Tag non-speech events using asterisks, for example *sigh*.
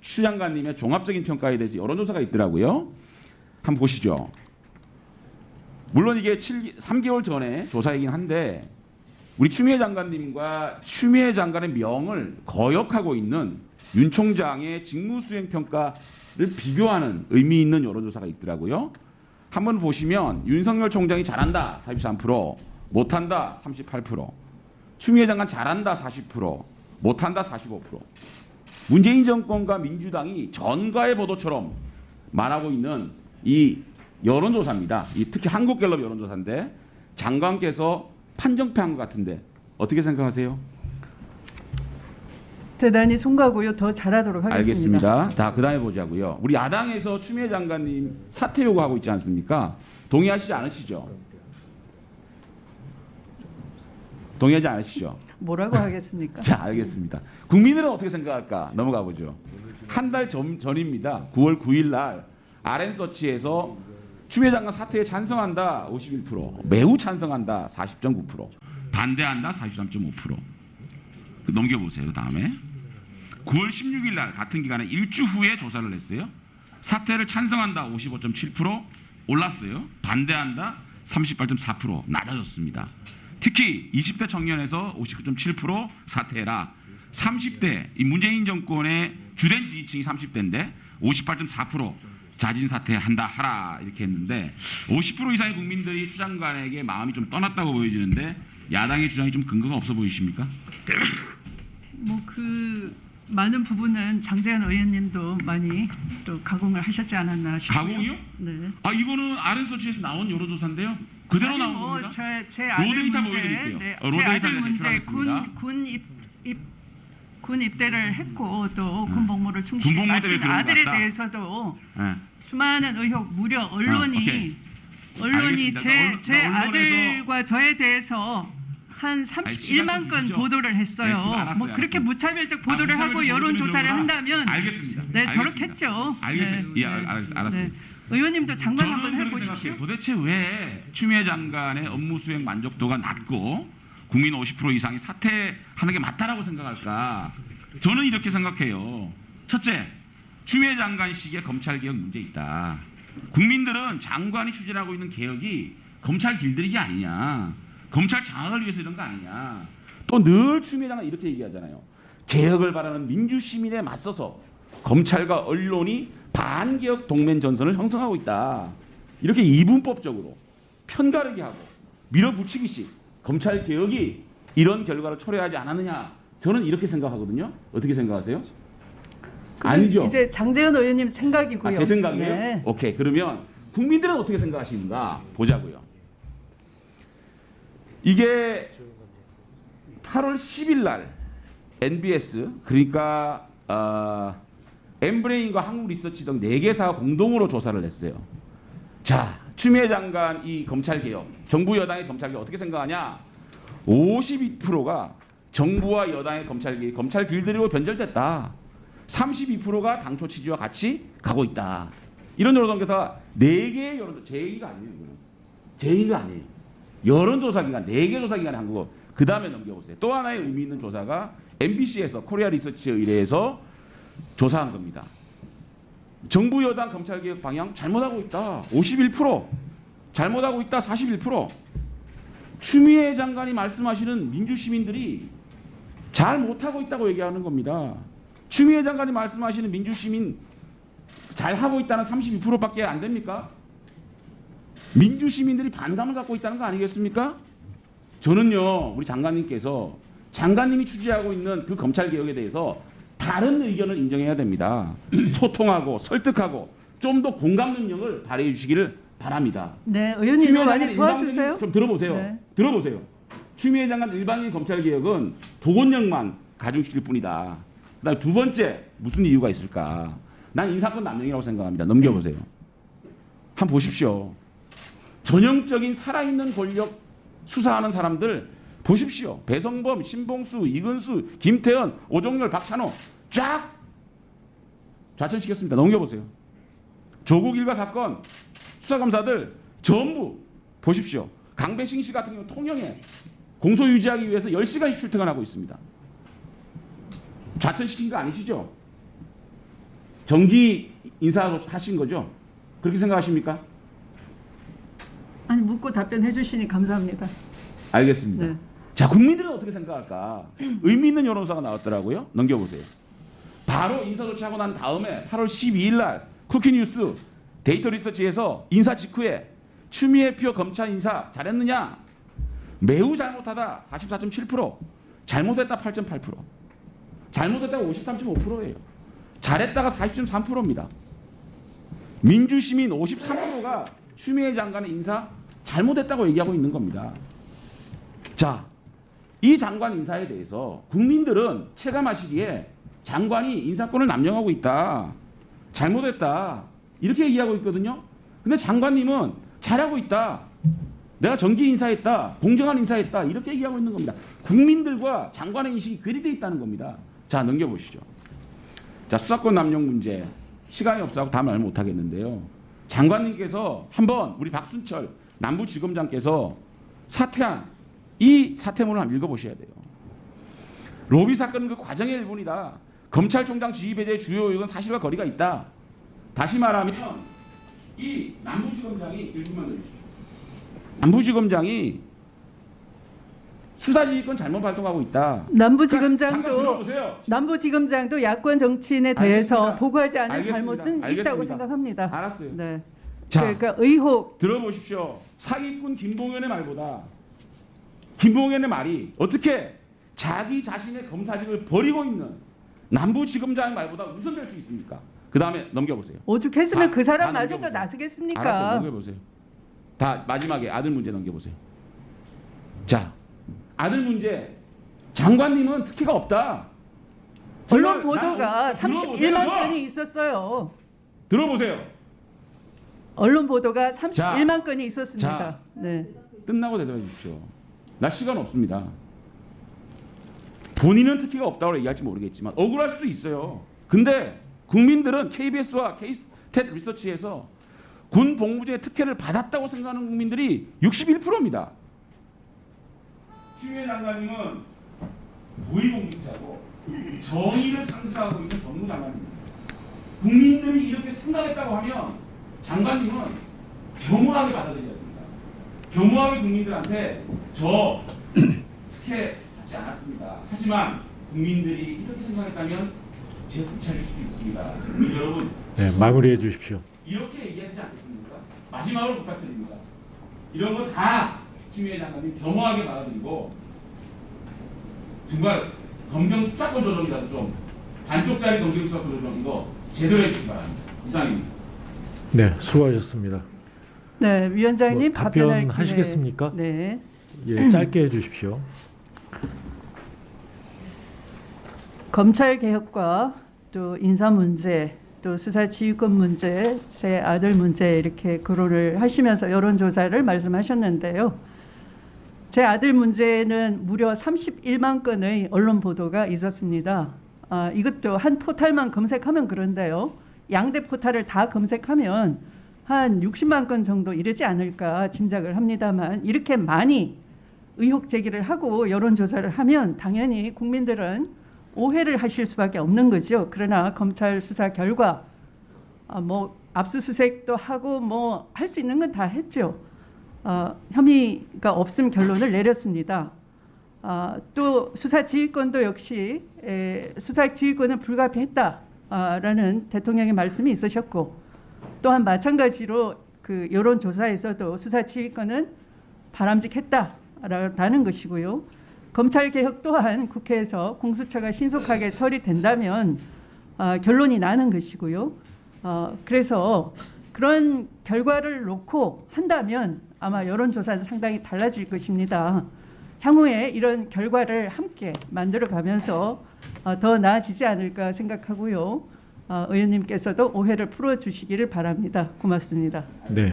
추 장관님의 종합적인 평가에 대해서 여론조사가 있더라고요. 한번 보시죠. 물론 이게 7, 3개월 전에 조사이긴 한데 우리 추미애 장관님과 추미애 장관의 명을 거역하고 있는 윤 총장의 직무수행 평가를 비교하는 의미 있는 여론조사가 있더라고요. 한번 보시면 윤석열 총장이 잘한다 43%, 못한다 38%, 추미애 장관 잘한다 40%, 못한다 45%. 문재인 정권과 민주당이 전가의 보도처럼 말하고 있는 이 여론조사입니다. 이 특히 한국갤럽 여론조사인데 장관께서 판정패한 것 같은데 어떻게 생각하세요? 대단히 송가고요. 더 잘하도록 하겠습니다. 알겠습니다. 자, 그다음에 보자고요. 우리 야당에서 추미애 장관님 사퇴 요구하고 있지 않습니까? 동의하시지 않으시죠? 동의하지 않으시죠? 뭐라고 하겠습니까? *laughs* 자, 알겠습니다. 국민들은 어떻게 생각할까? 넘어가 보죠. 한 달 전입니다. 9월 9일 날 RN서치에서 추미애 장관 사퇴에 찬성한다 51%, 매우 찬성한다 40.9%, 반대한다 43.5%. 넘겨 보세요. 다음에 9월 16일 날 같은 기간에 일주 후에 조사를 했어요. 사퇴를 찬성한다 55.7% 올랐어요. 반대한다 38.4% 낮아졌습니다. 특히 20대 청년에서 59.7% 사퇴해라. 30대 이 문재인 정권의 주된 지지층이 30대인데 58.4% 자진 사퇴한다 하라 이렇게 했는데 50% 이상의 국민들이 추 장관에게 마음이 좀 떠났다고 보여지는데 야당의 주장이 좀 근거가 없어 보이십니까? 뭐 그 많은 부분은 장재현 의원님도 많이 또 가공을 하셨지 않았나 싶고요. 가공이요? 네. 아 이거는 RN서치에서 나온 여론조사인데요. 그대로 나온 뭐 겁니다. 제, 제 아들 로데이터 문제, 보여드릴게요. 네, 어, 제 로데이터 아들 문제 제출하겠습니다. 군, 군 입, 입, 군 입대를 했고 또 음. 군복무를 충실히 군복무 때문에 마친 그런 것 아들에 같다. 대해서도 예. 수많은 의혹 무려 언론이 아, 오케이. 언론이 알겠습니다. 제, 나 언- 제 나 언론에서- 아들과 저에 대해서 한 시간 31만 좀건 주시죠. 보도를 했어요. 알겠습니다. 알았어요, 뭐 그렇게 알았어요. 무차별적 아, 보도를 무차별적 하고 여론 보도를 조사를. 한다면 알겠습니다. 네, 알겠습니다. 저렇겠죠. 알겠습니다. 네, 예, 알- 알- 알았어요. 네. 의원님도 장관 저는 한번 그렇게 해보십시오. 생각해요. 도대체 왜 추미애 장관의 업무 수행 만족도가 낮고 국민 50% 이상이 사퇴하는 게 맞다라고 생각할까? 저는 이렇게 생각해요. 첫째, 추미애 장관식의 검찰 개혁 문제 있다. 국민들은 장관이 추진하고 있는 개혁이 검찰 길들이기 아니냐, 검찰 장악을 위해서 이런 거 아니냐. 또 늘 추미애 장관 이렇게 얘기하잖아요. 개혁을 바라는 민주 시민에 맞서서 검찰과 언론이 반개혁 동맹 전선을 형성하고 있다. 이렇게 이분법적으로 편가르기 하고 밀어붙이기식 검찰 개혁이 이런 결과를 초래하지 않았느냐. 저는 이렇게 생각하거든요. 어떻게 생각하세요? 아니죠. 이제 장재현 의원님 생각이고요. 아, 제 생각이에요? 네. 오케이. 그러면 국민들은 어떻게 생각하시는가 보자고요. 이게 8월 10일 날 NBS 그러니까 어, 엠브레인과 한국리서치 등 4개사가 공동으로 조사를 했어요. 자, 추미애 장관 이 검찰 개혁, 정부 여당의 검찰 개혁 어떻게 생각하냐? 52%가 정부와 여당의 검찰 개혁, 검찰 길들이고 변절됐다. 32%가 당초 취지와 같이 가고 있다. 이런 여론조사가 4개의 여론조사, 제2가 아니에요. 이거는. 제2가 아니에요. 여론조사 기관, 4개 조사 기관에 한 거고 그 다음에 넘겨보세요. 또 하나의 의미 있는 조사가 MBC에서 코리아 리서치에 의뢰해서 조사한 겁니다. 정부 여당 검찰 개혁 방향 잘못하고 있다. 51% 잘못하고 있다. 41% 추미애 장관이 말씀하시는 민주 시민들이 잘 못하고 있다고 얘기하는 겁니다. 추미애 장관이 말씀하시는 민주 시민 잘 하고 있다는 32%밖에 안 됩니까? 민주 시민들이 반감을 갖고 있다는 거 아니겠습니까? 저는요 우리 장관님께서 장관님이 추진하고 있는 그 검찰 개혁에 대해서 다른 의견을 인정해야 됩니다. *clears throat* 소통하고 설득하고 좀 더 공감 능력을 발휘해 주시기를 바랍니다. 네, 의원님 추미애 많이 도와주세요. 좀 들어보세요. 네. 들어보세요. 추미애 장관 일방적인 검찰 개혁은 보건력만 가중시킬 뿐이다. 그다음 두 번째 무슨 이유가 있을까? 난 인사권 남용이라고 생각합니다. 넘겨보세요. 한번 보십시오. 전형적인 살아있는 권력 수사하는 사람들 보십시오. 배성범, 신봉수, 이근수, 김태현, 오종열, 박찬호 쫙 좌천시켰습니다. 넘겨보세요. 조국 일가 사건 수사검사들 전부 보십시오. 강배신 씨 같은 경우 통영에 공소 유지하기 위해서 10시간씩 출퇴근하고 있습니다. 좌천시킨 거 아니시죠? 정기 인사 하신 거죠? 그렇게 생각하십니까? 아니 묻고 답변해 주시니 감사합니다. 알겠습니다. 네. 자, 국민들은 어떻게 생각할까? 의미 있는 여론조사가 나왔더라고요. 넘겨보세요. 바로 인사 조치하고 난 다음에 8월 12일 날 쿠키뉴스 데이터 리서치에서 인사 직후에 추미애 표 검찰 인사 잘했느냐? 매우 잘못하다 44.7%, 잘못했다 8.8%, 잘못했다가 53.5%예요. 잘했다가 40.3%입니다. 민주시민 53%가 추미애 장관의 인사 잘못했다고 얘기하고 있는 겁니다. 자, 이 장관 인사에 대해서 국민들은 체감하시기에 장관이 인사권을 남용하고 있다. 잘못했다. 이렇게 얘기하고 있거든요. 근데 장관님은 잘하고 있다. 내가 정기 인사했다. 공정한 인사했다. 이렇게 얘기하고 있는 겁니다. 국민들과 장관의 인식이 괴리되어 있다는 겁니다. 자, 넘겨보시죠. 자, 수사권 남용 문제. 시간이 없어서 다 말 못하겠는데요. 장관님께서 한번 우리 박순철 남부지검장께서 사퇴한 이 사퇴문을 한번 읽어보셔야 돼요. 로비 사건은 그 과정의 일부이다. 검찰총장 지휘 배제의 주요 요건 사실과 거리가 있다. 다시 말하면 이 남부지검장이 일부만 들으시죠. 남부지검장이 수사지휘권 잘못 발동하고 있다. 남부지검장도. 남부지검장도 야권 정치인에 대해서 알겠습니다. 보고하지 않은 알겠습니다. 잘못은 있다고 알겠습니다. 생각합니다. 알았어요. 네. 자, 그러니까 의혹 들어보십시오. 사기꾼 김봉현의 말보다 김봉현의 말이 어떻게 자기 자신의 검사직을 버리고 있는 남부지검장의 말보다 우선될 수 있습니까? 그 다음에 넘겨보세요. 오죽했으면 다- 그 사람 다 마저도. 나서겠습니까? 알았어요. 넘겨보세요. 다 마지막에 아들 문제 넘겨보세요. 자, 아들 문제. 장관님은 특혜가 없다. 언론 보도가 나- 들어보세요. 31만 건이 있었어요. 들어보세요. 언론 보도가 자, 31만 건이 있었습니다. 자. 네. 끝나고 대답해 주십시오. 나 시간 없습니다. 본인은 특혜가 없다고 얘기할지 모르겠지만 억울할 수도 있어요. 근데 국민들은 KBS와 K스탯 리서치에서 군 복무제 특혜를 받았다고 생각하는 국민들이 61%입니다. 추미애 장관님은 고위공직자고 정의를 상징하고 있는 법무장관입니다. 국민들이 이렇게 생각했다고 하면 장관님은 겸허하게 받아들여야 됩니다. 겸허하게 국민들한테 저 특혜 받지 않았습니다. 하지만 국민들이 이렇게 생각했다면 제 차릴 수도 있습니다. 국민 여러분 네, 마무리해 주십시오. 이렇게 얘기하지 않겠습니까? 마지막으로 부탁드립니다. 이런 거 다 추미애 장관님 겸허하게 받아들이고 정말 검경 수사권 조정이라도 좀 반쪽짜리 검경 수사권 조정 이거 제대로 해주시기 바랍니다. 이상입니다. 네, 수고하셨습니다. 네, 위원장님 뭐. 답변하시겠습니까? 네. 예, 짧게 해 주십시오. 검찰 개혁과 또 인사 문제, 또 수사 지휘권 문제, 제 아들 문제 이렇게 거론을 하시면서 여론 조사를 말씀하셨는데요. 제 아들 문제는 무려 31만 건의 언론 보도가 있었습니다. 아, 이것도 한 포탈만 검색하면 그런데요. 양대 포탈을 다 검색하면 한 60만 건 정도 이르지 않을까 짐작을 합니다만 이렇게 많이 의혹 제기를 하고 여론 조사를 하면 당연히 국민들은 오해를 하실 수밖에 없는 거죠. 그러나 검찰 수사 결과 아, 뭐 압수수색도 하고 뭐 할 수 있는 건 다 했죠. 어, 혐의가 없음 결론을 내렸습니다. 아, 또 수사 지휘권도 역시 에, 수사 지휘권은 불가피했다라는 대통령의 말씀이 있으셨고 또한 마찬가지로 그 여론 조사에서도 수사 지휘권은 바람직했다라는 것이고요. 검찰 개혁 또한 국회에서 공수처가 신속하게 처리된다면 아, 결론이 나는 것이고요. 어, 그래서 그런 결과를 놓고 한다면 아마 여론조사는 상당히 달라질 것입니다. 향후에 이런 결과를 함께 만들어가면서 어, 더 나아지지 않을까 생각하고요. 어, 의원님께서도 오해를 풀어주시기를 바랍니다. 고맙습니다. 네.